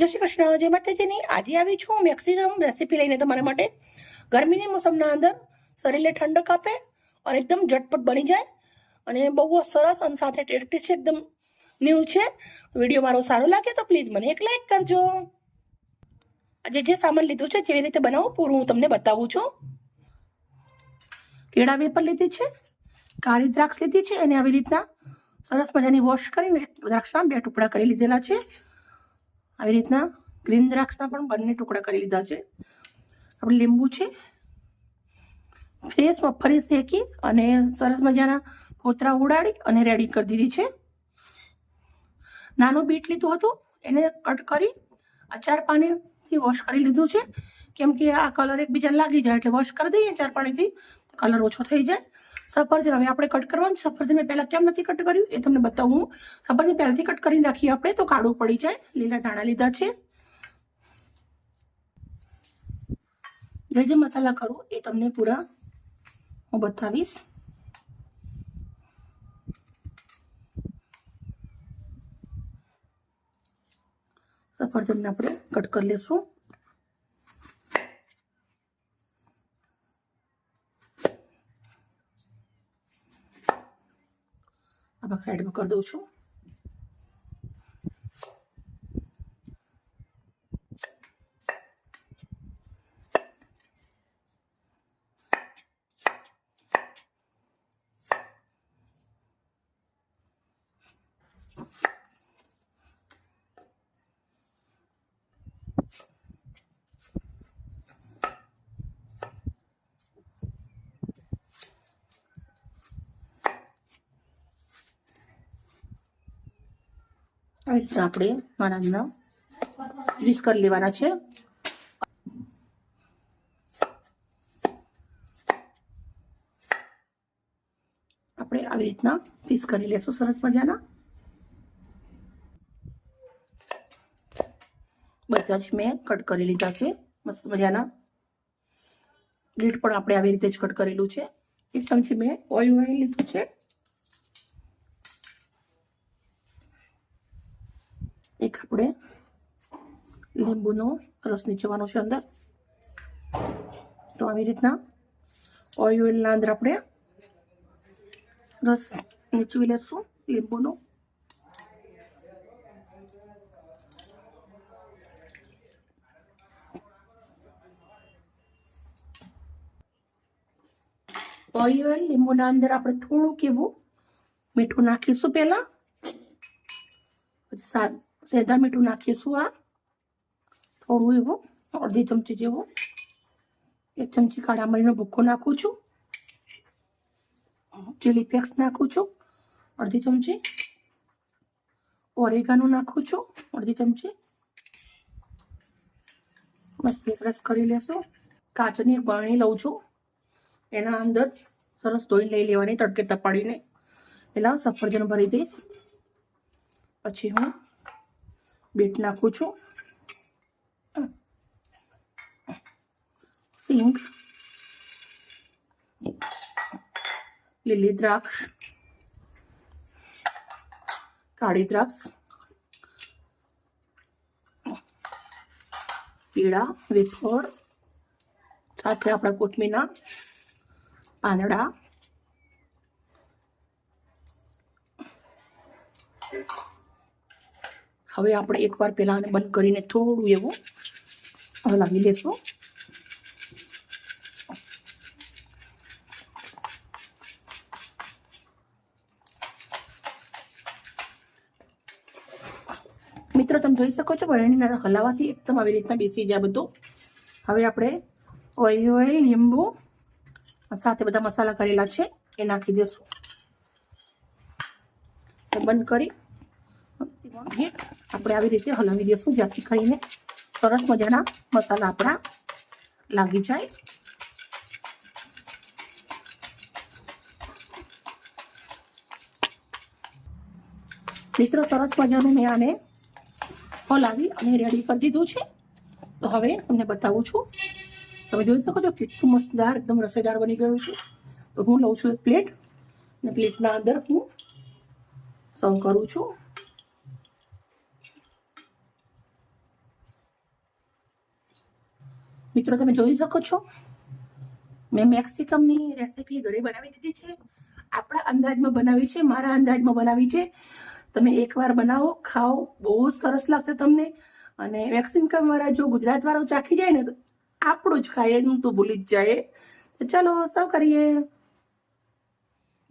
જય શ્રી કૃષ્ણ, જય માતાજીની. આજે આવી છું મેક્સિમમ રેસીપી લઈને તમારા માટે. ગરમીની મોસમના અંદર શરીરને ઠંડક આપે અને એકદમ ઝટપટ બની જાય અને બહુ સરસ અને સાથે ટેસ્ટી છે, એકદમ ન્યૂ છે. વીડિયો મારો સારો લાગે તો પ્લીઝ મને એક લાઈક કરજો. આજે જે સામાન લીધું છે, જેવી રીતે બનાવું, પૂરું હું તમને બતાવું છું. કેળા વેપર લીધી છે કાળી દ્રાક્ષ લીધી છે અને આવી રીતના સરસ મજાની વોશ કરીને દ્રાક્ષના બે ટુકડા કરી લીધેલા છે. આવી રીતના ગ્રીન દ્રાક્ષના પણ બંને ટુકડા કરી લીધા છે. આપણે લીંબુ છે. ફ્રેશ મગફળી શેકી અને સરસ મજાના ફોતરા ઉડાડી અને રેડી કરી દીધી છે. નાનું બીટ લીધું હતું. એને કટ કરી આ ચાર પાણીથી વોશ કરી લીધું છે. કેમ કે આ કલર એકબીજાને લાગી જાય એટલે વોશ કરી દઈએ અચાર પાણીથી. કલર ઓછો થઈ જાય. સફરજન, હવે આપણે કટ કરવાનું સફરજન મેં પહેલાં કેમ નથી કટ કર્યું? એ તમને બતાવું. સફરજન પહેલાંથી કટ કરીને રાખીએ આપણે, તો કાળું પડી જાય. લીલા ધાણા લીધા છે. જે જે મસાલા કરું, એ તમને પૂરા હું બતાવીશ. સફરજનને આપણે કટ કરી લેશું. આ ભાગ સાઈડમાં કરી દઉં છું. આવી રીતના આપણે નાના નાના ગ્રીસ કરી લેવાના છે. આપણે આવી રીતના પીસ કરી લેશું સરસ મજાના. બધા જ મેં કટ કરી લીધા છે, મસ્ત મજાના. લીટ પણ આપણે આવી રીતે જ કટ કરેલું છે. એક ચમચી મેં ઓઇલ ઓઇલ લીધું છે. એક આપણે લીંબુનો રસ નીચવાનો છે અંદર તો આવી રીતના ઓઇલના અંદર આપણે રસ નીચવી લેશું લીંબુનો ઓઇલ લીંબુના અંદર આપણે થોડુંક એવું મીઠું નાખીશું પહેલાં પછી સાત સેધા મીઠું નાખીશું આ. થોડું એવું, અડધી ચમચી જેવું. એક ચમચી કાળા મરીનો ભૂક્કો નાખું છું. ચીલી ફ્લેક્સ નાખું છું. અડધી ચમચી. ઓરેગાનું નાખું છું. અડધી ચમચી. મસ્ત રસ કરી લેશું. કાચની એક બરણી લઉં છું. એના અંદર સરસ ધોઈને લઈ લેવાની, તડકે તપાડીને. પેલા સફરજન ભરી દઈશ. પછી હું બીટ નાખું છું. સિંગ. લીલી દ્રાક્ષ. કાળી દ્રાક્ષ. પીળા વેફળ સાથે આપણા કોથમીના પાંદડા. હવે આપણે એકવાર પહેલાં આને બંધ કરીને થોડું એવું હલાવી લેશું. મિત્રો, તમે જોઈ શકો છો બરણીના હલાવાથી એકદમ આવી રીતના બેસી જાય બધું. હવે આપણે ઓઇલ ઓઇલ લીંબુ સાથે બધા મસાલા કરેલા છે, એ નાખી દઈશું બંધ કરી હીટ આપણે આવી રીતે હલાવી દઈશું જ્યાંથી કરીને સરસ મજાના મસાલા આપણા લાગી જાય. મિત્રો, સરસ મજાનું મેં આને હલાવી અને રેડી કરી દીધું છે. તો હવે તમને બતાવું છું. તમે જોઈ શકો છો કેટલું મસ્તદાર, એકદમ રસેદાર બની ગયું છે. તો હું લઉં છું એક પ્લેટ અને પ્લેટના અંદર હું સર્વ કરું છું. મિત્રો તમે જોઈ શકો છો. મેં મેક્સિકમની રેસીપી ઘરે બનાવી દીધી છે. આપણા અંદાજમાં બનાવી છે, મારા અંદાજમાં બનાવી છે. તમે એકવાર બનાવો, ખાઓ, બહુ સરસ લાગશે તમને. અને મેક્સિકમ વાળા જો ગુજરાત વાળા ચાખી જાય ને, તો આપણું જ ખાય હું તો ભૂલી જ જાય. ચાલો સૌ કરીએ.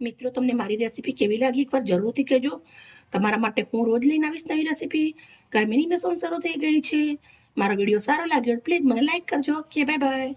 મિત્રો, તમને મારી રેસીપી કેવી લાગી એકવાર જરૂરથી કહેજો. તમારા માટે હું રોજ લઈને આવીશ નવી રેસીપી. ગરમીની મોસમ શરૂ થઈ ગઈ છે. મારો વીડિયો સારો લાગ્યો પ્લીઝ મને લાઈક કરજો. Okay bye bye